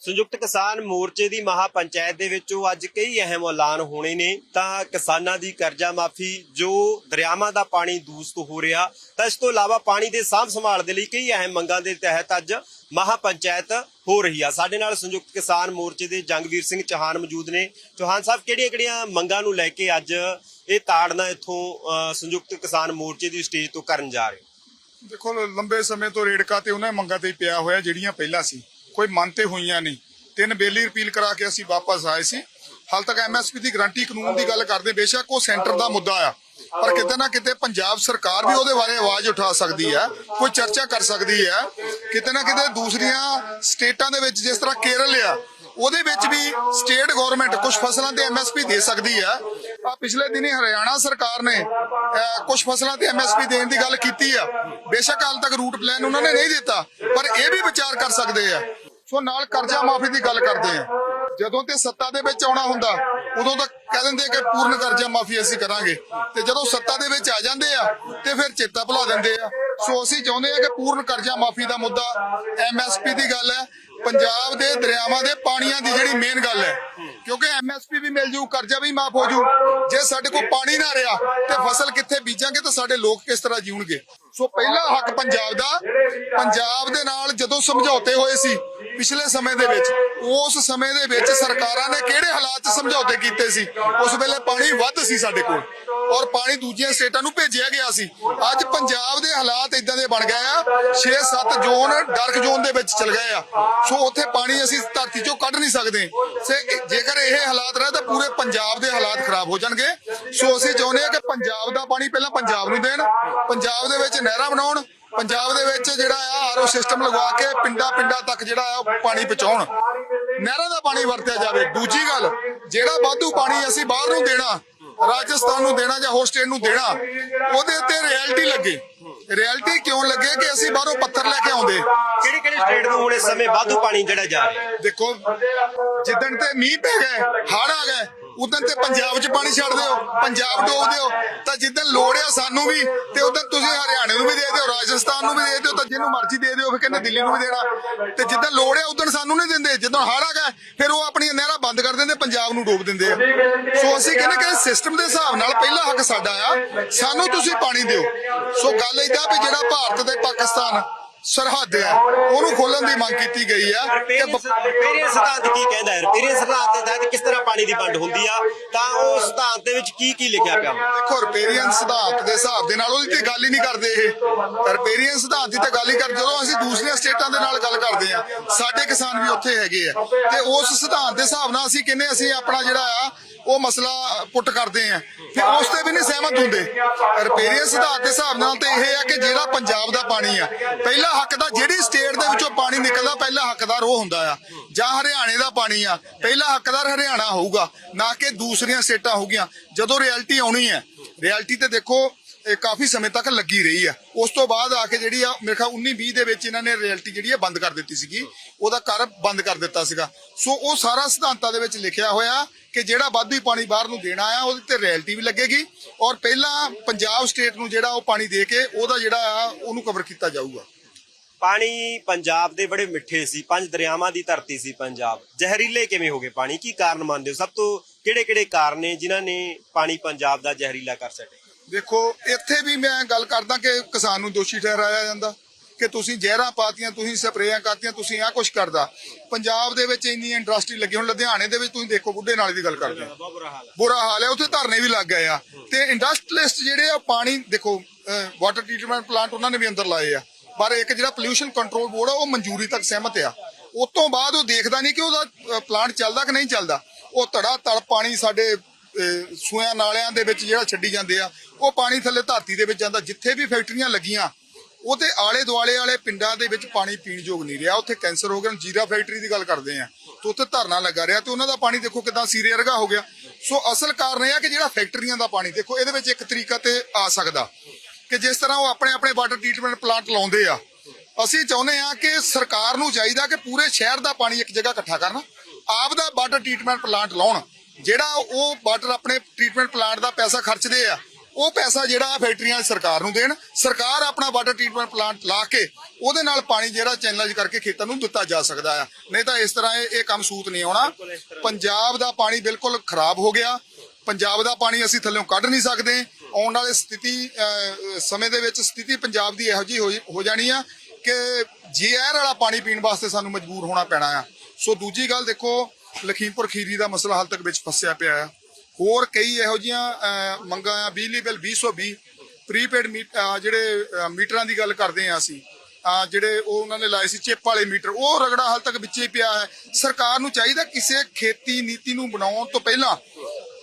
ਸੰਯੁਕਤ ਕਿਸਾਨ ਮੋਰਚੇ ਦੀ ਮਹਾ ਪੰਚਾਇਤ ਦੇ ਵਿੱਚੋਂ ਅੱਜ ਕਈ ਅਹਿਮ ਐਲਾਨ ਹੋਣੇ ਨੇ। ਤਾਂ ਕਿਸਾਨਾਂ ਦੀ ਕਰਜ਼ਾ ਮਾਫੀ, ਜੋ ਦਰਿਆਵਾਂ ਦਾ ਪਾਣੀ ਦੂਸ਼ਿਤ ਹੋ ਰਿਹਾ, ਤਾਂ ਇਸ ਤੋਂ ਇਲਾਵਾ ਪਾਣੀ ਦੇ ਸਾਂਭ ਸੰਭਾਲ ਦੇ ਲਈ ਕਈ ਅਹਿਮ ਮੰਗਾਂ ਦੇ ਤਹਿਤ ਅੱਜ ਮਹਾ ਪੰਚਾਇਤ ਹੋ ਰਹੀ ਆ। ਸਾਡੇ ਨਾਲ ਸੰਯੁਕਤ ਕਿਸਾਨ ਮੋਰਚੇ ਦੇ ਜੰਗਵੀਰ ਸਿੰਘ ਚੌਹਾਨ ਮੌਜੂਦ ਨੇ। ਚੌਹਾਨ ਸਾਹਿਬ, ਕਿਹੜੀਆਂ-ਕਿਹੜੀਆਂ ਮੰਗਾਂ ਨੂੰ ਲੈ ਕੇ ਅੱਜ ਇਹ ਤਾੜਨਾ ਇੱਥੋਂ ਸੰਯੁਕਤ ਕਿਸਾਨ ਮੋਰਚੇ ਦੀ ਸਟੇਜ ਤੋਂ ਕਰਨ ਜਾ ਰਹੇ ਦੇਖੋ, ਲੰਬੇ ਸਮੇਂ ਤੋਂ ਰੇੜਕਾ ਤੇ ਉਹਨਾਂ ਮੰਗਾਂ ਤੇ ਪਿਆ ਹੋਇਆ, ਜਿਹੜੀਆਂ ਪਹਿਲਾਂ ਸੀ। ਕੋਈ ਮਨ ਤੇ ਹੋਈਆਂ ਨਹੀਂ। ਤਿੰਨ ਬੇਲੀ ਰਿਪੀਲ ਕਰਾ ਕੇ ਅਸੀਂ ਵਾਪਸ ਆਏ ਸੀ। ਹਾਲ ਤੱਕ ਐਮਐਸਪੀ ਦੀ ਗਰੰਟੀ ਕਾਨੂੰਨ ਦੀ ਗੱਲ ਕਰਦੇ ਬੇਸ਼ੱਕ ਉਹ ਸੈਂਟਰ ਦਾ ਮੁੱਦਾ ਆ। ਪਰ ਕਿਤੇ ਨਾ ਕਿਤੇ ਪੰਜਾਬ ਸਰਕਾਰ ਵੀ ਉਹਦੇ ਬਾਰੇ ਆਵਾਜ਼ ਉਠਾ ਸਕਦੀ ਹੈ ਕੋਈ ਚਰਚਾ ਕਰ ਸਕਦੀ ਹੈ ਕਿਤੇ ਨਾ ਕਿਤੇ ਦੂਸਰੀਆਂ ਸਟੇਟਾਂ ਦੇ ਵਿੱਚ ਜਿਸ ਤਰ੍ਹਾਂ ਕੇਰਲ ਆ, ਉਹਦੇ ਵਿੱਚ ਵੀ ਸਟੇਟ ਗਵਰਨਮੈਂਟ ਕੁਝ ਫਸਲਾਂ ਤੇ ਐਮਐਸਪੀ ਦੇ ਸਕਦੀ ਹੈ ਆ ਪਿਛਲੇ ਦਿਨੀ ਹਰਿਆਣਾ ਸਰਕਾਰ ਨੇ ਕੁਝ ਫਸਲਾਂ ਤੇ ਐਮਐਸਪੀ ਦੇਣ ਦੀ ਗੱਲ ਕੀਤੀ ਆ। ਬੇਸ਼ੱਕ ਹਾਲ ਤੱਕ ਰੂਟ ਪਲਾਨ ਉਹਨਾਂ ਨੇ ਨਹੀਂ ਦਿੱਤਾ, ਪਰ ਇਹ ਵੀ ਵਿਚਾਰ ਕਰ ਸਕਦੇ ਆ। ਸੋ ਨਾਲ ਕਰਜ਼ਾ ਮਾਫੀ ਦੀ ਗੱਲ ਕਰਦੇ ਆ ਜਦੋਂ ਤੇ ਸੱਤਾ ਦੇ ਵਿੱਚ ਆਉਣਾ ਹੁੰਦਾ, ਉਦੋਂ ਤੱਕ ਕਹਿ ਦਿੰਦੇ ਕਿ ਪੂਰਨ ਕਰਜ਼ਾ ਮਾਫੀ ਅਸੀਂ ਕਰਾਂਗੇ। ਤੇ ਜਦੋਂ ਸੱਤਾ ਦੇ ਵਿੱਚ ਆ ਜਾਂਦੇ ਆ, ਤੇ ਫਿਰ ਚੇਤਾ ਭੁਲਾ ਦਿੰਦੇ ਆ। ਸੋ ਅਸੀਂ ਚਾਹੁੰਦੇ ਆ ਕਿ ਪੂਰਨ ਕਰਜ਼ਾ ਮਾਫੀ ਦਾ ਮੁੱਦਾ ਐਮਐਸਪੀ ਦੀ ਗੱਲ ਹੈ, ਪੰਜਾਬ ਦੇ ਦਰਿਆਵਾਂ ਦੇ ਪਾਣੀਆਂ ਦੀ ਜਿਹੜੀ ਮੇਨ ਗੱਲ ਹੈ। ਕਿਉਂਕਿ ਐਮਐਸਪੀ ਵੀ ਮਿਲ ਜੂ, ਕਰਜ਼ਾ ਵੀ ਮਾਫ ਹੋ ਜੂ। ਜੇ ਸਾਡੇ ਕੋਲ ਪਾਣੀ ਨਾ ਰਿਹਾ, ਤੇ ਫਸਲ ਕਿੱਥੇ ਬੀਜਾਂਗੇ, ਤਾਂ ਸਾਡੇ ਲੋਕ ਕਿਸ ਤਰ੍ਹਾਂ ਜੀਉਣਗੇ? ਸੋ ਪਹਿਲਾ ਹੱਕ ਪੰਜਾਬ ਦਾ, ਪੰਜਾਬ ਦੇ ਨਾਲ ਜਦੋਂ ਸਮਝੌਤੇ ਹੋਏ ਸੀ ਪਿਛਲੇ ਸਮੇਂ ਦੇ ਵਿੱਚ, ਉਸ ਸਮੇਂ ਦੇ ਵਿੱਚ ਸਰਕਾਰਾਂ ਨੇ ਕਿਹੜੇ ਹਾਲਾਤ 'ਚ ਸਮਝੌਤੇ ਕੀਤੇ ਸੀ? ਉਸ ਵੇਲੇ ਪਾਣੀ ਵੱਧ ਸੀ ਸਾਡੇ ਕੋਲ ਔਰ ਪਾਣੀ ਦੂਜੀਆਂ ਸਟੇਟਾਂ ਨੂੰ ਭੇਜਿਆ ਗਿਆ ਸੀ। ਅੱਜ ਪੰਜਾਬ ਦੇ ਹਾਲਾਤ ਇਦਾਂ ਦੇ ਬਣ ਗਏ ਆ 6-7 ਜ਼ੋਨ ਡਾਰਕ ਜ਼ੋਨ ਦੇ ਵਿੱਚ ਚਲ ਗਏ ਆ। ਸੋ ਉੱਥੇ ਪਾਣੀ ਅਸੀਂ ਧਰਤੀ 'ਚੋਂ ਕੱਢ ਨਹੀਂ ਸਕਦੇ। ਜੇਕਰ ਇਹ ਹਾਲਾਤ ਰਹੇ ਤਾਂ ਪੂਰੇ ਪੰਜਾਬ ਦੇ ਹਾਲਾਤ ਖਰਾਬ ਹੋ ਜਾਣਗੇ। ਸੋ ਅਸੀਂ ਚਾਹੁੰਦੇ ਆ ਕਿ ਪੰਜਾਬ ਦਾ ਪਾਣੀ ਪਹਿਲਾਂ ਪੰਜਾਬ ਨੂੰ ਦੇਣ, ਪੰਜਾਬ ਦੇ ਵਿੱਚ ਨਹਿਰਾਂ ਬਣਾਉਣ ਪੰਜਾਬ ਦੇ ਵਿੱਚ ਜਿਹੜਾ ਆ ਆਰਓ ਸਿਸਟਮ ਲਗਵਾ ਕੇ ਪਿੰਡਾਂ ਪਿੰਡਾਂ ਤੱਕ ਜਿਹੜਾ ਆ ਪਾਣੀ ਪਹੁੰਚਾਉਣ। ਨਹਿਰਾਂ ਦਾ ਪਾਣੀ ਵਰਤਿਆ ਜਾਵੇ। ਦੂਜੀ ਗੱਲ ਜਿਹੜਾ ਵਾਧੂ ਪਾਣੀ ਅਸੀਂ ਬਾਹਰ ਨੂੰ ਦੇਣਾ ਰਾਜਸਥਾਨ ਨੂੰ ਦੇਣਾ ਜਾਂ ਹੋਰ ਸਟੇਟ ਨੂੰ ਦੇਣਾ ਉਹਦੇ ਉੱਤੇ ਰਿਐਲਿਟੀ ਲੱਗੇ। ਰਿਐਲਿਟੀ ਕਿਉਂ ਲੱਗੇ ਕਿ ਅਸੀਂ ਬਾਹਰੋਂ ਪੱਥਰ ਲੈ ਕੇ ਆਉਂਦੇ? ਕਿਹੜੀ ਕਿਹੜੀ ਸਟੇਟ ਨੂੰ ਹੁਣ ਇਸ ਸਮੇਂ ਵਾਧੂ ਪਾਣੀ ਜਿਹੜਾ ਜਾ ਰਿਹਾ? ਦੇਖੋ ਜਿੱਦਣ ਤੇ ਮੀਂਹ ਪੈ ਗਏ ਹੜ ਆ ਗਏ ਉਦੋਂ ਤੇ ਪੰਜਾਬ 'ਚ ਪਾਣੀ ਛੱਡ ਦਿਓ, ਪੰਜਾਬ ਡੋਬ ਦਿਓ, ਤਾਂ ਜਿੱਦਣ ਲੋੜ ਆ ਸਾਨੂੰ ਵੀ, ਤੇ ਉਦੋਂ ਤੁਸੀਂ ਹਰਿਆਣੇ ਨੂੰ ਵੀ ਦੇ ਦਿਓ, ਰਾਜਸਥਾਨ ਨੂੰ ਵੀ ਦੇ ਦਿਓ, ਤਾਂ ਜਿਹਨੂੰ ਮਰਜ਼ੀ ਦੇ ਦਿਓ, ਫਿਰ ਕਹਿੰਦੇ ਦਿੱਲੀ ਨੂੰ ਵੀ ਦੇਣਾ। ਤੇ ਜਿੱਦਣ ਲੋੜ ਆ ਉਦੋਂ ਸਾਨੂੰ ਨਹੀਂ ਦਿੰਦੇ, ਜਦੋਂ ਹੜ ਆ ਗਏ ਫਿਰ ਉਹ ਆਪਣੀਆਂ ਨਹਿਰਾਂ ਬੰਦ ਕਰ ਦਿੰਦੇ, ਪੰਜਾਬ ਨੂੰ ਡੋਬ ਦਿੰਦੇ ਆ। ਸੋ ਅਸੀਂ ਕਹਿੰਦੇ ਕਿ ਸਿਸਟਮ ਦੇ ਹਿਸਾਬ ਨਾਲ ਪਹਿਲਾ ਹੱਕ ਸਾਡਾ ਆ, ਸਾਨੂੰ ਤੁਸੀਂ ਪਾਣੀ ਦਿਓ। ਸੋ ਗੱਲ ਇਦਾਂ ਵੀ ਜਿਹੜਾ ਭਾਰਤ ਤੇ ਪਾਕਿਸਤਾਨ ਸਰਹੱਦ ਆ ਉਹਨੂੰ ਖੋਲਣ ਦੀ ਮੰਗ ਕੀਤੀ ਗਈ ਆ ਕਿ ਰਿਪੇਰੀਅਨ ਸਿਧਾਂਤ ਕੀ ਕਹਿੰਦਾ ਹੈ? ਰਿਪੇਰੀਅਨ ਸਿਧਾਂਤ ਦੇ ਤਹਿਤ ਕਿਸ ਤਰ੍ਹਾਂ ਪਾਣੀ ਦੀ ਵੰਡ ਹੁੰਦੀ ਆ? ਤਾਂ ਉਹ ਸਿਧਾਂਤ ਦੇ ਵਿੱਚ ਕੀ ਕੀ ਲਿਖਿਆ ਪਿਆ? ਦੇਖੋ ਰਪੇਰੀਅਨ ਸਿਧਾਂਤ ਦੇ ਹਿਸਾਬ ਦੇ ਨਾਲ ਉਹਦੀ ਤੇ ਗੱਲ ਹੀ ਨਹੀਂ ਕਰਦੇ ਇਹ। ਰਪੇਰੀਅਨ ਸਿਧਾਂਤ ਦੀ ਤਾਂ ਗੱਲ ਹੀ ਕਰ ਜਦੋਂ ਅਸੀਂ ਦੂਸਰੀਆਂ ਸਟੇਟਾਂ ਦੇ ਨਾਲ ਗੱਲ ਕਰਦੇ ਆ ਸਾਡੇ ਕਿਸਾਨ ਵੀ ਉੱਥੇ ਹੈਗੇ ਆ। ਤੇ ਉਸ ਸਿਧਾਂਤ ਦੇ ਹਿਸਾਬ ਨਾਲ ਅਸੀਂ ਕਹਿੰਦੇ ਅਸੀਂ ਆਪਣਾ ਜਿਹੜਾ ਆ ਉਹ ਮਸਲਾ ਪੁੱਟ ਕਰਦੇ ਆ। ਫਿਰ ਉਸ ਤੇ ਵੀ ਨਹੀਂ ਸਹਿਮਤ ਹੁੰਦੇ। ਰਪੇਰੀਅਨ ਸਿਧਾਂਤ ਦੇ ਹਿਸਾਬ ਨਾਲ ਤੇ ਇਹ ਆ ਕਿ ਜਿਹੜਾ ਪੰਜਾਬ ਦਾ ਪਾਣੀ ਆ, ਪਹਿਲਾ ਹੱਕ ਦਾ ਜਿਹੜੀ ਸਟੇਟ ਦੇ ਵਿੱਚੋਂ ਪਾਣੀ ਨਿਕਲਦਾ, ਪਹਿਲਾ ਹੱਕਦਾਰ ਉਹ ਹੁੰਦਾ ਆ। ਜਾਂ ਹਰਿਆਣੇ ਦਾ ਪਾਣੀ ਆ, ਪਹਿਲਾ ਹੱਕਦਾਰ ਹਰਿਆਣਾ ਹੋਊਗਾ, ਨਾ ਕਿ ਦੂਸਰੀਆਂ ਸਟੇਟਾਂ ਹੋਗੀਆਂ ਜਦੋਂ ਰਿਐਲਿਟੀ ਆਉਣੀ ਹੈ ਰਿਐਲਿਟੀ ਤੇ ਦੇਖੋ ਇਹ ਕਾਫੀ ਸਮੇਂ ਤੱਕ ਲੱਗੀ ਰਹੀ ਆ। ਉਸ ਤੋਂ ਬਾਅਦ ਆ ਕੇ ਜਿਹੜੀ ਆ, ਮੇਰੇ ਖਿਆਲ 19 20 ਦੇ ਵਿੱਚ ਇਹਨਾਂ ਨੇ ਰਿਐਲਿਟੀ ਜਿਹੜੀ ਆ ਬੰਦ ਕਰ ਦਿੱਤੀ ਸੀਗੀ। ਉਹਦਾ ਕਰ ਬੰਦ ਕਰ ਦਿੱਤਾ ਸੀਗਾ। ਸੋ ਉਹ ਸਾਰਾ ਸਿਧਾਂਤਾਂ ਦੇ ਵਿੱਚ ਲਿਖਿਆ ਹੋਇਆ ਕਿ ਜਿਹੜਾ ਵਾਧੂ ਪਾਣੀ ਬਾਹਰ ਨੂੰ ਦੇਣਾ ਆ, ਉਹਦੇ ਤੇ ਰੈਲਟੀ ਵੀ ਲੱਗੇਗੀ। ਔਰ ਪਹਿਲਾਂ ਪੰਜਾਬ ਸਟੇਟ ਨੂੰ ਜਿਹੜਾ ਉਹ ਪਾਣੀ ਦੇ ਕੇ ਉਹਦਾ ਜਿਹੜਾ ਆ, ਉਹਨੂੰ ਕਵਰ ਕੀਤਾ ਜਾਊਗਾ। ਪਾਣੀ ਪੰਜਾਬ ਦੇ ਬੜੇ ਮਿੱਠੇ ਸੀ। ਪੰਜ ਦਰਿਆਵਾਂ ਦੀ ਧਰਤੀ ਸੀ ਪੰਜਾਬ। ਜ਼ਹਿਰੀਲੇ ਕਿਵੇਂ ਹੋ ਗਏ ਪਾਣੀ? ਕੀ ਕਾਰਨ ਮੰਨਦੇ ਹੋ? ਸਭ ਤੋਂ ਕਿਹੜੇ ਕਿਹੜੇ ਕਾਰਨ ਨੇ ਜਿਨ੍ਹਾਂ ਨੇ ਪਾਣੀ ਪੰਜਾਬ ਦਾ ਜ਼ਹਿਰੀਲਾ ਕਰ ਛੱਡਿਆ? ਦੇਖੋ ਇੱਥੇ ਵੀ ਮੈਂ ਗੱਲ ਕਰਦਾ ਕਿ ਕਿਸਾਨ ਨੂੰ ਦੋਸ਼ੀ ਠਹਿਰਾਇਆ ਜਾਂਦਾ ਕਿ ਤੁਸੀਂ ਜ਼ਹਿਰਾਂ ਪਾਤੀਆਂ ਤੁਸੀਂ ਸਪਰੇਆਂ ਕਰਤੀਆਂ ਤੁਸੀਂ ਆਹ ਕੁਝ ਕਰਦਾ। ਪੰਜਾਬ ਦੇ ਵਿੱਚ ਇੰਨੀ ਇੰਡਸਟਰੀ ਲੱਗੀ ਹੁਣ ਲੁਧਿਆਣੇ ਦੇ ਵਿੱਚ ਤੁਸੀਂ ਦੇਖੋ ਬੁੱਢੇ ਨਾਲੇ ਦੀ ਗੱਲ ਕਰਦੇ ਬੁਰਾ ਹਾਲ ਹੈ ਬੁਰਾ ਹਾਲ ਹੈ ਉੱਥੇ ਧਰਨੇ ਵੀ ਲੱਗ ਗਏ ਆ। ਤੇ ਇੰਡਸਟਰੀਲਿਸਟ ਜਿਹੜੇ ਆ ਪਾਣੀ ਦੇਖੋ ਵਾਟਰ ਟ੍ਰੀਟਮੈਂਟ ਪਲਾਂਟ ਉਹਨਾਂ ਨੇ ਵੀ ਅੰਦਰ ਲਾਏ ਆ। ਪਰ ਇੱਕ ਜਿਹੜਾ ਪੋਲਿਊਸ਼ਨ ਕੰਟਰੋਲ ਬੋਰਡ ਆ ਉਹ ਮਨਜ਼ੂਰੀ ਤੱਕ ਸਹਿਮਤ ਆ। ਉਸ ਤੋਂ ਬਾਅਦ ਉਹ ਦੇਖਦਾ ਨਹੀਂ ਕਿ ਉਹਦਾ ਪਲਾਂਟ ਚੱਲਦਾ ਕਿ ਨਹੀਂ ਚੱਲਦਾ। ਉਹ ਧੜਾ ਧੜ ਪਾਣੀ ਸਾਡੇ ਸੂਆਂ ਨਾਲਿਆਂ ਦੇ ਵਿੱਚ ਜਿਹੜਾ ਛੱਡੀ ਜਾਂਦੇ ਆ, ਉਹ ਪਾਣੀ ਥੱਲੇ ਧਰਤੀ ਦੇ ਵਿੱਚ ਜਾਂਦਾ, ਜਿੱਥੇ ਵੀ ਫੈਕਟਰੀਆਂ ਲੱਗੀਆਂ, ਉਹਦੇ ਆਲੇ ਦੁਆਲੇ ਵਾਲੇ ਪਿੰਡਾਂ ਦੇ ਵਿੱਚ ਪਾਣੀ ਪੀਣ ਯੋਗ ਨਹੀਂ ਰਿਹਾ। ਉੱਥੇ ਕੈਂਸਰ ਹੋ ਗਿਆ, ਜੀਰਾ ਫੈਕਟਰੀ ਦੀ ਗੱਲ ਕਰਦੇ ਆ। ਤੇ ਉੱਥੇ ਧਰਨਾ ਲੱਗਾ ਰਿਹਾ ਤੇ ਉਹਨਾਂ ਦਾ ਪਾਣੀ ਦੇਖੋ ਕਿਦਾਂ ਸੀਰੇ ਵਰਗਾ ਹੋ ਗਿਆ। ਸੋ ਅਸਲ ਕਾਰਨ ਇਹ ਆ ਕਿ ਜਿਹੜਾ ਫੈਕਟਰੀਆਂ ਦਾ ਪਾਣੀ, ਦੇਖੋ ਇਹਦੇ ਵਿੱਚ ਇੱਕ ਤਰੀਕਾ ਤੇ ਆ ਸਕਦਾ ਕਿ ਜਿਸ ਤਰ੍ਹਾਂ ਉਹ ਆਪਣੇ ਆਪਣੇ ਵਾਟਰ ਟ੍ਰੀਟਮੈਂਟ ਪਲਾਂਟ ਲਾਉਂਦੇ ਆ, ਅਸੀਂ ਚਾਹੁੰਦੇ ਆ ਕਿ ਸਰਕਾਰ ਨੂੰ ਚਾਹੀਦਾ ਕਿ ਪੂਰੇ ਸ਼ਹਿਰ ਦਾ ਪਾਣੀ ਇੱਕ ਜਗ੍ਹਾ ਇਕੱਠਾ ਕਰਨ, ਆਪ ਦਾ ਵਾਟਰ ਟ੍ਰੀਟਮੈਂਟ ਪਲਾਂਟ ਲਾਉਣ। ਜਿਹੜਾ ਉਹ ਵਾਟਰ ਆਪਣੇ ਟ੍ਰੀਟਮੈਂਟ ਪਲਾਂਟ ਦਾ ਪੈਸਾ ਖਰਚਦੇ ਆ, ਉਹ ਪੈਸਾ ਜਿਹੜਾ ਫੈਕਟਰੀਆਂ ਸਰਕਾਰ ਨੂੰ ਦੇਣ। ਸਰਕਾਰ ਆਪਣਾ ਵਾਟਰ ਟ੍ਰੀਟਮੈਂਟ ਪਲਾਂਟ ਲਾ ਕੇ ਉਹਦੇ ਨਾਲ ਪਾਣੀ ਜਿਹੜਾ ਚੈਨਲਾਈਜ਼ ਕਰਕੇ ਖੇਤਾਂ ਨੂੰ ਦਿੱਤਾ ਜਾ ਸਕਦਾ ਆ। ਨਹੀਂ ਤਾਂ ਇਸ ਤਰ੍ਹਾਂ ਇਹ ਕੰਮ ਸੂਤ ਨਹੀਂ ਆਉਣਾ। ਪੰਜਾਬ ਦਾ ਪਾਣੀ ਬਿਲਕੁਲ ਖਰਾਬ ਹੋ ਗਿਆ। ਪੰਜਾਬ ਦਾ ਪਾਣੀ ਅਸੀਂ ਥੱਲੇੋਂ ਕੱਢ ਨਹੀਂ ਸਕਦੇ। ਆਉਣ ਵਾਲੇ ਸਥਿਤੀ ਸਮੇਂ ਦੇ ਵਿੱਚ ਸਥਿਤੀ ਪੰਜਾਬ ਦੀ ਇਹੋ ਜਿਹੀ ਹੋਈ- ਹੋ ਜਾਣੀ ਆ ਕਿ ਜ਼ਹਿਰ ਵਾਲਾ ਪਾਣੀ ਪੀਣ ਵਾਸਤੇ ਸਾਨੂੰ ਮਜਬੂਰ ਹੋਣਾ ਪੈਣਾ ਆ। ਸੋ ਦੂਜੀ ਗੱਲ ਦੇਖੋ ਲਖੀਮਪੁਰ ਖੀਰੀ ਦਾ ਮਸਲਾ ਹਾਲ ਤੱਕ ਵਿੱਚ ਫਸਿਆ ਪਿਆ ਆ। ਹੋਰ ਕਈ ਇਹੋ ਜੀਆਂ ਮੰਗਾਂ ਆ, ਬਿਜਲੀ ਬਿੱਲ 220 ਪ੍ਰੀਪੇਡ ਜਿਹੜੇ ਮੀਟਰਾਂ ਦੀ ਗੱਲ ਕਰਦੇ ਆ ਅਸੀਂ। ਜਿਹੜੇ ਉਹ ਉਹਨਾਂ ਨੇ ਲਾਏ ਸੀ, ਚਿੱਪ ਵਾਲੇ ਮੀਟਰ। ਉਹ ਰਗੜਾ ਹਾਲ ਤੱਕ ਵਿੱਚੇ ਪਿਆ ਹੈ। ਸਰਕਾਰ ਨੂੰ ਚਾਹੀਦਾ ਕਿਸੇ ਖੇਤੀ ਨੀਤੀ ਨੂੰ ਬਣਾਉਣ ਤੋਂ ਪਹਿਲਾਂ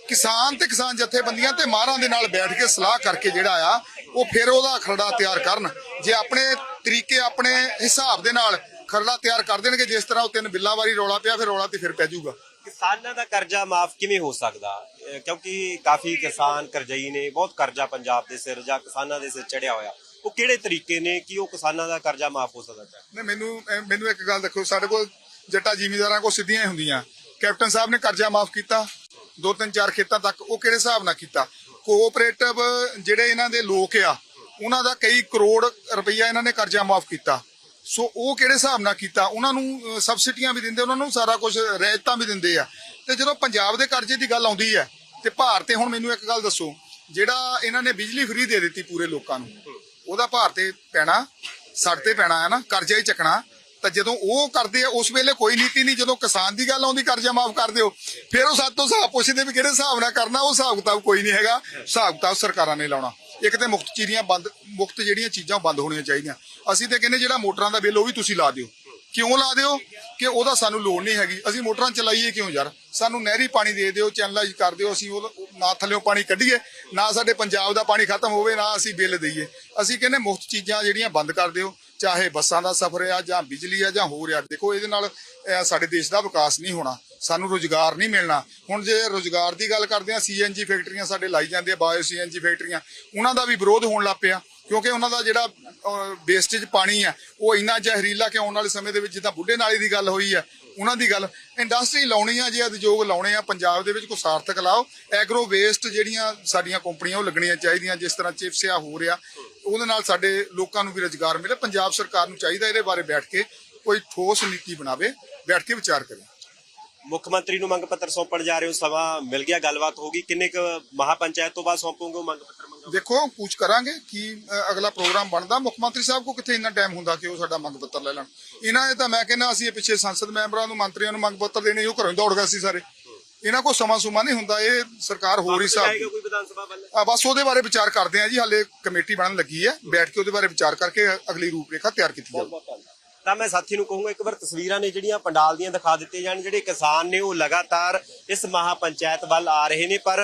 ਕਿਸਾਨ ਤੇ ਕਿਸਾਨ ਜਥੇਬੰਦੀਆਂ ਤੇ ਮਾਰਾਂ ਦੇ ਨਾਲ ਬੈਠ ਕੇ ਸਲਾਹ ਕਰਕੇ ਜਿਹੜਾ ਆ, ਉਹ ਫਿਰ ਉਹਦਾ ਖਰੜਾ ਤਿਆਰ ਕਰਨ। ਜੇ ਆਪਣੇ ਤਰੀਕੇ, ਆਪਣੇ ਹਿਸਾਬ ਦੇ ਨਾਲ ਖਰੜਾ ਤਿਆਰ ਕਰ ਦੇਣਗੇ ਜਿਸ ਤਰ੍ਹਾਂ ਉਹ ਤਿੰਨ ਬਿੱਲਾਂ ਵਾਰੀ ਰੌਲਾ ਪਿਆ ਫਿਰ ਰੌਲਾ ਤੇ ਫਿਰ ਪੈ ਜਾਊਗਾ। ਕਿਸਾਨਾਂ ਦਾ ਕਰਜ਼ਾ ਮਾਫ ਕਿਵੇਂ ਹੋ ਸਕਦਾ? ਕਿਉਂਕਿ ਕਾਫੀ ਕਿਸਾਨ ਕਰਜ਼ਈ ਨੇ ਬਹੁਤ ਕਰਜ਼ਾ ਪੰਜਾਬ ਦੇ ਸਿਰ ਜਾਂ ਕਿਸਾਨਾਂ ਦੇ ਸਿਰ ਚੜਿਆ ਹੋਇਆ। ਉਹ ਕਿਹੜੇ ਤਰੀਕੇ ਨੇ ਕਿ ਉਹ ਕਿਸਾਨਾਂ ਦਾ ਕਰਜ਼ਾ ਮਾਫ ਹੋ ਸਕਦਾ ਹੈ? ਨੇ ਮੈਨੂੰ ਮੈਨੂੰ ਇੱਕ ਗੱਲ ਦੇਖੋ ਸਾਡੇ ਕੋਲ ਜੱਟਾ ਜ਼ਿਮੀਂਦਾਰਾਂ ਕੋਲ ਸਿੱਧੀਆਂ ਹੀ ਹੁੰਦੀਆਂ। ਕੈਪਟਨ ਸਾਹਿਬ ਨੇ ਕਰਜ਼ਾ ਮਾਫ ਕੀਤਾ ਦੋ ਤਿੰਨ ਚਾਰ ਖੇਤਾਂ ਤੱਕ ਉਹ ਕਿਹੜੇ ਹਿਸਾਬ ਨਾਲ ਕੀਤਾ? ਕੋਆਪਰੇਟਿਵ ਜਿਹੜੇ ਇਹਨਾਂ ਦੇ ਲੋਕ ਆ ਉਹਨਾਂ ਦਾ ਕਈ ਕਰੋੜ ਰੁਪਈਆ ਇਹਨਾਂ ਨੇ ਕਰਜ਼ਾ ਮਾਫ ਕੀਤਾ। ਸੋ ਉਹ ਕਿਹੜੇ ਹਿਸਾਬ ਨਾਲ ਕੀਤਾ? ਉਹਨਾਂ ਨੂੰ ਸਬਸਿਡੀਆਂ ਵੀ ਦਿੰਦੇ, ਉਹਨਾਂ ਨੂੰ ਸਾਰਾ ਕੁਝ ਰਿਆਇਤਾਂ ਵੀ ਦਿੰਦੇ ਆ। ਤੇ ਜਦੋਂ ਪੰਜਾਬ ਦੇ ਕਰਜ਼ੇ ਦੀ ਗੱਲ ਆਉਂਦੀ ਹੈ, ਤੇ ਭਾਰ ਤੇ ਹੁਣ ਮੈਨੂੰ ਇੱਕ ਗੱਲ ਦੱਸੋ, ਜਿਹੜਾ ਇਹਨਾਂ ਨੇ ਬਿਜਲੀ ਫ੍ਰੀ ਦੇ ਦਿੱਤੀ ਪੂਰੇ ਲੋਕਾਂ ਨੂੰ, ਉਹਦਾ ਭਾਰ ਤੇ ਪੈਣਾ, ਸੜ ਤੇ ਪੈਣਾ, ਹੈ ਨਾ? ਕਰਜ਼ਾ ਹੀ ਚੱਕਣਾ। ਤਾਂ ਜਦੋਂ ਉਹ ਕਰਦੇ ਆ, ਉਸ ਵੇਲੇ ਕੋਈ ਨੀਤੀ ਨਹੀਂ, ਜਦੋਂ ਕਿਸਾਨ ਦੀ ਗੱਲ ਆਉਂਦੀ, ਕਰਜ਼ਾ ਮਾਫ ਕਰ ਦਿਓ, ਫਿਰ ਉਹ ਸਾਡੇ ਤੋਂ ਹਿਸਾਬ ਪੁੱਛਦੇ ਵੀ ਕਿਹੜੇ ਹਿਸਾਬ ਨਾਲ ਕਰਨਾ, ਉਹ ਹਿਸਾਬ ਕਿਤਾਬ ਕੋਈ ਨਹੀਂ ਹੈਗਾ, ਹਿਸਾਬ ਕਿਤਾਬ ਸਰਕਾਰਾਂ ਨੇ ਲਾਉਣਾ। ਇੱਕ ਤੇ ਮੁਫਤ ਚੀਜ਼ਾਂ ਬੰਦ ਮੁਫਤ ਜਿਹੜੀਆਂ ਚੀਜ਼ਾਂ ਬੰਦ ਹੋਣੀਆਂ ਚਾਹੀਦੀਆਂ। ਅਸੀਂ ਤੇ ਕਹਿੰਦੇ ਜਿਹੜਾ ਮੋਟਰਾਂ ਦਾ ਬਿੱਲ, ਉਹ ਵੀ ਤੁਸੀਂ ਲਾ ਦਿਓ। ਕਿਉਂ ਲਾ ਦਿਓ? ਕਿ ਉਹਦਾ ਸਾਨੂੰ ਲੋੜ ਨਹੀਂ ਹੈਗੀ। ਅਸੀਂ ਮੋਟਰਾਂ ਚਲਾਈਏ ਕਿਉਂ ਯਾਰ? ਸਾਨੂੰ ਨਹਿਰੀ ਪਾਣੀ ਦੇ ਦਿਓ, ਚੈਨਲਾਈਜ਼ ਕਰ ਦਿਓ, ਅਸੀਂ ਉਹ ਨਾ ਥੱਲੇੋਂ ਪਾਣੀ ਕੱਢੀਏ, ਨਾ ਸਾਡੇ ਪੰਜਾਬ ਦਾ ਪਾਣੀ ਖਤਮ ਹੋਵੇ, ਨਾ ਅਸੀਂ ਬਿੱਲ ਦਈਏ। ਅਸੀਂ ਕਹਿੰਦੇ ਮੁਫਤ ਚੀਜ਼ਾਂ ਜਿਹੜੀਆਂ ਬੰਦ ਕਰ ਦਿਓ। ਚਾਹੇ ਬੱਸਾਂ ਦਾ ਸਫ਼ਰ ਆ ਜਾਂ ਬਿਜਲੀ ਆ ਜਾਂ ਹੋਰ ਆ, ਦੇਖੋ ਇਹਦੇ ਨਾਲ ਸਾਡੇ ਦੇਸ਼ ਦਾ ਵਿਕਾਸ ਨਹੀਂ ਹੋਣਾ, ਸਾਨੂੰ ਰੋਜ਼ਗਾਰ ਨਹੀਂ ਮਿਲਣਾ। ਹੁਣ ਜੇ ਰੋਜ਼ਗਾਰ ਦੀ ਗੱਲ ਕਰਦੇ ਆ, ਸੀਐਨਜੀ ਫੈਕਟਰੀਆਂ ਸਾਡੇ ਲਾਈ ਜਾਂਦੇ ਆ ਬਾਇਓ ਸੀਐਨਜੀ ਫੈਕਟਰੀਆਂ, ਉਹਨਾਂ ਦਾ ਵੀ ਵਿਰੋਧ ਹੋਣ ਲੱਗ ਪਿਆ, ਕਿਉਂਕਿ ਉਹਨਾਂ ਦਾ ਜਿਹੜਾ ਵੇਸਟੇਜ ਪਾਣੀ ਆ, ਉਹ ਇੰਨਾ ਜ਼ਹਿਰੀਲਾ ਕਿ ਆਉਣ ਵਾਲੇ ਸਮੇਂ ਦੇ ਵਿੱਚ ਜਿੱਦਾਂ ਬੁੱਢੇ ਨਾਲੀ ਦੀ ਗੱਲ ਹੋਈ ਆ, ਉਹਨਾਂ ਦੀ ਗੱਲ ਇੰਡਸਟਰੀ ਲਾਉਣੀ ਆ ਜੇ ਉਦਯੋਗ ਲਾਉਣੇ ਆ, ਪੰਜਾਬ ਦੇ ਵਿੱਚ ਕੋਈ ਸਾਰਥਕ ਲਾਓ ਐਗਰੋ ਵੇਸਟ ਜਿਹੜੀਆਂ ਸਾਡੀਆਂ ਕੰਪਨੀਆਂ, ਉਹ ਲੱਗਣੀਆਂ ਚਾਹੀਦੀਆਂ, ਜਿਸ ਤਰ੍ਹਾਂ ਚਿਪਸ ਆ ਹੋ ਰਿਹਾ ਉਹਦੇ ਨਾਲ ਸਾਡੇ ਲੋਕਾਂ ਨੂੰ ਵੀ ਰੋਜ਼ਗਾਰ ਮਿਲੇ ਪੰਜਾਬ ਸਰਕਾਰ ਨੂੰ ਚਾਹੀਦਾ ਇਹਦੇ ਬਾਰੇ ਬੈਠ ਕੇ ਕੋਈ ਠੋਸ ਨੀਤੀ ਬਣਾਵੇ ਬੈਠ ਕੇ ਵਿਚਾਰ ਕਰੇ। ਮੁੱਖ ਮੰਤਰੀ ਨੂੰ ਮੰਗ ਪੱਤਰ ਸੌਂਪਣ ਜਾ ਰਹੇ ਹੋ ਸਮਾਂ ਮਿਲ ਗਿਆ ਗੱਲਬਾਤ ਹੋਗੀ ਕਿੰਨੇ ਕੁ ਮਹਾਪੰਚਾਇਤ ਤੋਂ ਬਾਅਦ ਸੌਂਪੋਗੇ ਮੰਗ ਪੱਤਰ ਦੇਖੋ ਪੁੱਛ ਕਰਾਂਗੇ ਕੀ ਅਗਲਾ ਪ੍ਰੋਗਰਾਮ ਬਣਦਾ। ਮੁੱਖ ਮੰਤਰੀ ਸਾਹਿਬ ਕੋ ਕਿੱਥੇ ਇੰਨਾ ਟਾਈਮ ਹੁੰਦਾ ਕਿ ਉਹ ਸਾਡਾ ਮੰਗ ਪੱਤਰ ਲੈ ਲੈਣ? ਇਹਨਾਂ ਨੇ ਤਾਂ ਮੈਂ ਕਹਿੰਦਾ ਅਸੀਂ ਇਹ ਪਿੱਛੇ ਸੰਸਦ ਮੈਂਬਰਾਂ ਨੂੰ ਮੰਤਰੀਆਂ ਨੂੰ ਮੰਗ ਪੱਤਰ ਦੇਣੇ ਉਹ ਘਰੋਂ ਹੀ ਦੌੜ ਗਏ ਸੀ ਸਾਰੇ। ਇਹਨਾਂ ਕੋ ਸਮਾਂ ਸੁਮਾ ਨਹੀਂ ਹੁੰਦਾ ਇਹ ਸਰਕਾਰ ਹੋਰ ਹੀ ਜਾਏਗਾ ਕੋਈ ਵਿਧਾਨ ਸਭਾ ਵੱਲ? ਆ ਬਸ ਉਹਦੇ ਬਾਰੇ ਵਿਚਾਰ ਕਰਦੇ ਆ ਜੀ ਹਾਲੇ ਕਮੇਟੀ ਬਣਨ ਲੱਗੀ ਹੈ ਬੈਠ ਕੇ ਉਹਦੇ ਬਾਰੇ ਵਿਚਾਰ ਕਰਕੇ ਅਗਲੀ ਰੂਪਰੇਖਾ ਤਿਆਰ ਕੀਤੀ ਜਾਵੇ ਤਾਂ ਮੈਂ ਸਾਥੀ ਨੂੰ ਕਹੂੰਗਾ ਇੱਕ ਵਾਰ ਤਸਵੀਰਾਂ ਨੇ ਜਿਹੜੀਆਂ ਪੰਡਾਲ ਦੀਆਂ ਦਿਖਾ ਦਿੱਤੀਆਂ ਜਾਣ ਜਿਹੜੇ ਕਿਸਾਨ ਨੇ ਉਹ ਲਗਾਤਾਰ ਇਸ ਮਹਾਪੰਚਾਇਤ ਵੱਲ ਆ ਰਹੇ ਨੇ ਪਰ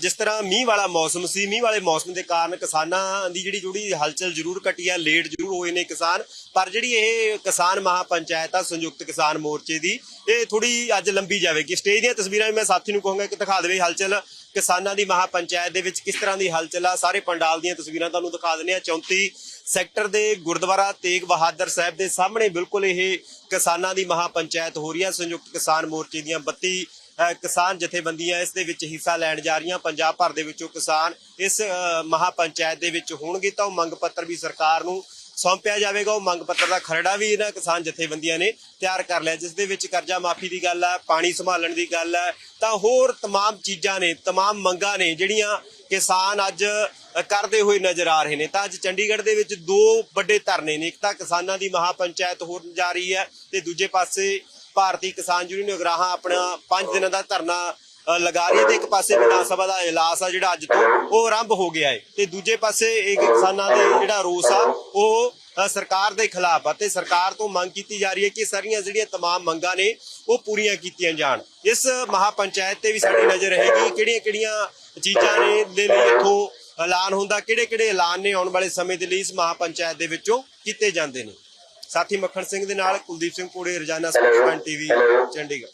ਜਿਸ ਤਰ੍ਹਾਂ ਮੀਂਹ ਵਾਲਾ ਮੌਸਮ ਸੀ, ਮੀਂਹ ਵਾਲੇ ਮੌਸਮ ਦੇ ਕਾਰਨ ਕਿਸਾਨਾਂ ਦੀ ਜਿਹੜੀ ਜੁੜੀ ਹਲਚਲ ਜ਼ਰੂਰ ਘਟੀ ਹੈ ਲੇਟ ਜ਼ਰੂਰ ਹੋਏ ਨੇ ਕਿਸਾਨ। ਪਰ ਜਿਹੜੀ ਇਹ ਕਿਸਾਨ ਮਹਾਪੰਚਾਇਤ ਆ, ਸੰਯੁਕਤ ਕਿਸਾਨ ਮੋਰਚੇ ਦੀ, ਇਹ ਥੋੜੀ ਅੱਜ ਲੰਬੀ ਜਾਵੇਗੀ। ਸਟੇਜ ਦੀਆਂ ਤਸਵੀਰਾਂ ਵੀ ਮੈਂ ਸਾਥੀ ਨੂੰ ਕਹੂੰਗਾ ਕਿ ਦਿਖਾ ਦੇਵੇ ਹਲਚਲ। ਕਿਸਾਨਾਂ ਦੀ ਮਹਾਪੰਚਾਇਤ ਦੇ ਵਿੱਚ ਕਿਸ ਤਰ੍ਹਾਂ ਦੀ ਹਲਚਲ ਆ, ਸਾਰੇ ਪੰਡਾਲ ਦੀਆਂ ਤਸਵੀਰਾਂ ਤੁਹਾਨੂੰ ਦਿਖਾ ਦਿੰਦੇ ਆ 34 ਸੈਕਟਰ ਦੇ ਗੁਰਦੁਆਰਾ ਤੇਗ ਬਹਾਦਰ ਸਾਹਿਬ ਦੇ ਸਾਹਮਣੇ ਬਿਲਕੁਲ ਇਹ ਕਿਸਾਨਾਂ ਦੀ ਮਹਾਪੰਚਾਇਤ ਹੋ ਰਹੀ ਹੈ ਸੰਯੁਕਤ ਕਿਸਾਨ ਮੋਰਚੇ ਦੀਆਂ 32 ਕਿਸਾਨ ਜਥੇਬੰਦੀਆਂ ਇਸ ਦੇ ਵਿੱਚ ਹਿੱਸਾ ਲੈਣ ਜਾ ਰਹੀਆਂ ਪੰਜਾਬ ਭਰ ਦੇ ਵਿੱਚੋਂ ਕਿਸਾਨ ਇਸ ਅ, ਮਹਾਪੰਚਾਇਤ ਦੇ ਵਿੱਚ ਹੋਣਗੇ ਤਾਂ ਉਹ ਮੰਗ ਪੱਤਰ ਵੀ ਸਰਕਾਰ ਨੂੰ ਸੌਂਪਿਆ ਜਾਵੇਗਾ ਉਹ ਮੰਗ ਪੱਤਰ ਦਾ ਖਰੜਾ ਵੀ ਇਹਨਾਂ ਕਿਸਾਨ ਜਥੇਬੰਦੀਆਂ ਨੇ ਤਿਆਰ ਕਰ ਲਿਆ ਜਿਸ ਦੇ ਵਿੱਚ ਕਰਜ਼ਾ ਮਾਫੀ ਦੀ ਗੱਲ ਹੈ ਪਾਣੀ ਸੰਭਾਲਣ ਦੀ ਗੱਲ ਹੈ ਤਾਂ ਹੋਰ तमाम ਚੀਜ਼ਾਂ ਨੇ तमाम ਮੰਗਾਂ ਨੇ ਜਿਹੜੀਆਂ ਕਿਸਾਨ ਅੱਜ ਅ, ਕਰਦੇ ਹੋਏ ਨਜ਼ਰ ਆ ਰਹੇ ਨੇ ਤਾਂ ਅੱਜ ਚੰਡੀਗੜ੍ਹ ਦੇ ਵਿੱਚ ਦੋ ਵੱਡੇ ਧਰਨੇ ਨੇ ਇੱਕ ਤਾਂ ਕਿਸਾਨਾਂ ਦੀ ਮਹਾਪੰਚਾਇਤ ਹੋਣ ਜਾ ਰਹੀ ਹੈ ਤੇ ਦੂਜੇ ਪਾਸੇ ਭਾਰਤੀ ਕਿਸਾਨ ਯੂਨੀਅਨ ਅਗਰਾਹਾਂ ਆਪਣਾ 5 ਦਿਨਾਂ ਦਾ ਧਰਨਾ ਅ, ਲਗਾ ਰਹੀ ਹੈ ਤੇ ਇੱਕ ਪਾਸੇ ਵਿਧਾਨ ਸਭਾ ਦਾ ਇਜਲਾਸ ਆ ਜਿਹੜਾ ਅੱਜ ਤੋਂ ਉਹ ਆਰੰਭ ਹੋ ਗਿਆ ਹੈ ਤੇ ਦੂਜੇ ਪਾਸੇ ਇੱਕ ਕਿਸਾਨਾਂ ਦੇ ਜਿਹੜਾ ਰੋਸ ਆ ਉਹ ਅ, ਸਰਕਾਰ ਦੇ ਖਿਲਾਫ ਆ ਤੇ ਸਰਕਾਰ ਤੋਂ ਮੰਗ ਕੀਤੀ ਜਾ ਰਹੀ ਹੈ ਕਿ ਸਾਰੀਆਂ ਜਿਹੜੀਆਂ तमाम ਮੰਗਾਂ ਨੇ ਉਹ ਪੂਰੀਆਂ ਕੀਤੀਆਂ ਜਾਣ ਇਸ ਮਹਾਪੰਚਾਇਤ ਤੇ ਵੀ ਸਾਡੀ ਨਜ਼ਰ ਰਹੇਗੀ ਕਿਹੜੀਆਂ ਕਿਹੜੀਆਂ ਚੀਜ਼ਾਂ ਨੇ ਦੇ ਲਈ ਇੱਥੋਂ ਐਲਾਨ ਹੁੰਦਾ ਕਿਹੜੇ ਕਿਹੜੇ ਐਲਾਨ ਨੇ ਆਉਣ ਵਾਲੇ ਸਮੇਂ ਦੇ ਲਈ ਇਸ ਮਹਾਪੰਚਾਇਤ ਦੇ ਵਿੱਚੋਂ ਕੀਤੇ ਜਾਂਦੇ ਨੇ ਸਾਥੀ ਮੱਖਣ ਸਿੰਘ ਦੇ ਨਾਲ ਕੁਲਦੀਪ ਸਿੰਘ ਕੋੜੇ ਰੋਜ਼ਾਨਾ ਸਪੋਕਸਮੈਨ ਟੀਵੀ ਚੰਡੀਗੜ੍ਹ।